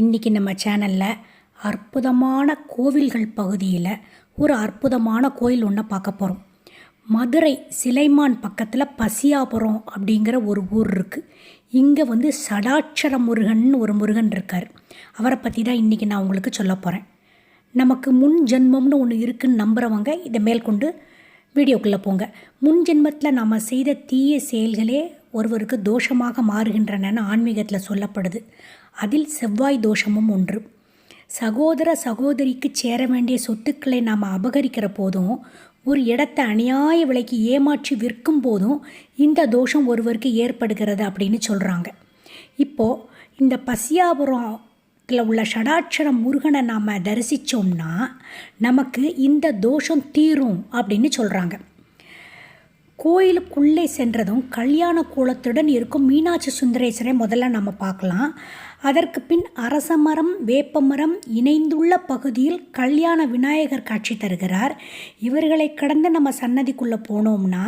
இன்றைக்கி நம்ம சேனலில் அற்புதமான கோவில்கள் பகுதியில் ஒரு அற்புதமான கோயில் ஒன்று பார்க்க போகிறோம் மதுரை சிலைமான் பக்கத்தில் பசியாபுரம் அப்படிங்கிற ஒரு ஊர் இருக்குது இங்கே வந்து சடாட்சர முருகன் ஒரு முருகன் இருக்கார். அவரை பற்றி தான் இன்றைக்கி நான் உங்களுக்கு சொல்ல போகிறேன் நமக்கு முன் ஜென்மம்னு ஒன்று இருக்குன்னு நம்புகிறவங்க இதை மேற்கொண்டு வீடியோக்குள்ளே போங்க. முன் ஜென்மத்தில் நாம் செய்த தீய செயல்களே ஒருவருக்கு தோஷமாக மாறுகின்றன ஆன்மீகத்தில் சொல்லப்படுது. அதில் செவ்வாய் தோஷமும் ஒன்று. சகோதர சகோதரிக்கு சேர வேண்டிய சொத்துக்களை நாம் அபகரிக்கிற போதும் ஒரு இடத்தை அநியாய விலைக்கு ஏமாற்றி விற்கும் போதும் இந்த தோஷம் ஒருவருக்கு ஏற்படுகிறது அப்படின்னு சொல்கிறாங்க இப்போது இந்த பசியாபுரத்தில் உள்ள ஷடாட்சர முருகனை நாம் தரிசித்தோம்னா நமக்கு இந்த தோஷம் தீரும் அப்படின்னு சொல்கிறாங்க கோயிலுக்குள்ளே சென்றதும் கல்யாண கோலத்துடன் இருக்கும் மீனாட்சி சுந்தரேஸ்வரை முதல்ல நம்ம பார்க்கலாம். அதற்கு பின் அரசமரம் வேப்பமரம் இணைந்துள்ள பகுதியில் கல்யாண விநாயகர் காட்சி தருகிறார். இவர்களை கடந்து நம்ம சன்னதிக்குள்ளே போனோம்னா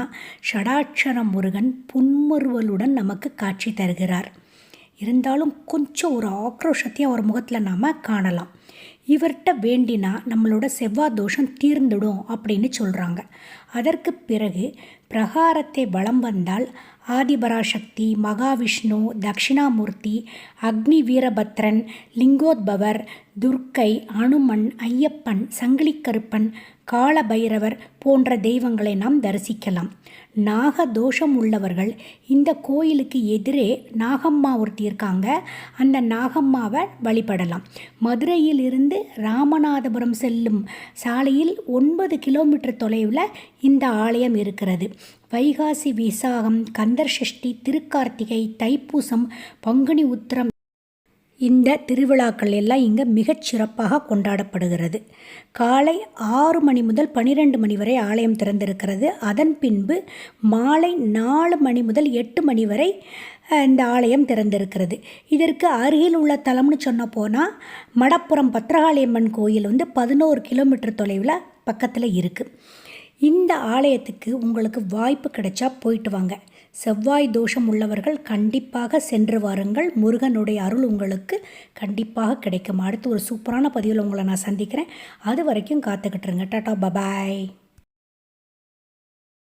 ஷடாட்சர முருகன் புன்முறுவலுடன் நமக்கு காட்சி தருகிறார். இருந்தாலும் கொஞ்சம் ஒரு ஆக்ரோஷத்தையும் அவர் முகத்தில் நாம் காணலாம். இவர்கிட்ட வேண்டினா நம்மளோட செவ்வாய் தோஷம் தீர்ந்துடும் அப்படின்னு சொல்கிறாங்க அதற்கு பிறகு பிரகாரத்தை வலம் வந்தால் ஆதிபராசக்தி மகாவிஷ்ணு தக்ஷிணாமூர்த்தி அக்னி வீரபத்ரன் லிங்கோத்பவர் துர்க்கை அனுமன் ஐயப்பன் சங்கிலிக்கருப்பன் காலபைரவர் போன்ற தெய்வங்களை நாம் தரிசிக்கலாம். நாக தோஷம் உள்ளவர்கள் இந்த கோயிலுக்கு எதிரே நாகம்மா ஒருத்தி இருக்காங்க. அந்த நாகம்மாவை வழிபடலாம். மதுரையிலிருந்து ராமநாதபுரம் செல்லும் சாலையில் ஒன்பது கிலோமீட்டர் தொலைவில் இந்த ஆலயம் இருக்கிறது. வைகாசி விசாகம் கந்தர் சஷ்டி திருக்கார்த்திகை தைப்பூசம் பங்குனி உத்திரம். இந்த திருவிழாக்கள் எல்லாம் இங்கே மிகச் சிறப்பாக கொண்டாடப்படுகிறது. காலை ஆறு மணி முதல் பனிரெண்டு மணி வரை ஆலயம் திறந்திருக்கிறது. அதன் பின்பு மாலை நாலு மணி முதல் எட்டு மணி வரை இந்த ஆலயம் திறந்திருக்கிறது. இதற்கு அருகில் உள்ள தலம்னு சொன்ன போனால் மடப்புறம் பத்ரகாளியம்மன் கோயில் வந்து பதினோரு கிலோமீட்டர் தொலைவில் பக்கத்தில் இருக்குது இந்த ஆலயத்துக்கு உங்களுக்கு வாய்ப்பு கிடைச்சா போயிட்டு வாங்க. செவ்வாய் தோஷம் உள்ளவர்கள் கண்டிப்பாக சென்று வாருங்கள். முருகனுடைய அருள் உங்களுக்கு கண்டிப்பாக கிடைக்கும். அடுத்து ஒரு சூப்பரான பதிவில் உங்களை நான் சந்திக்கிறேன். அது வரைக்கும் காத்துக்கிட்டுருங்க டாட்டா பபாய்.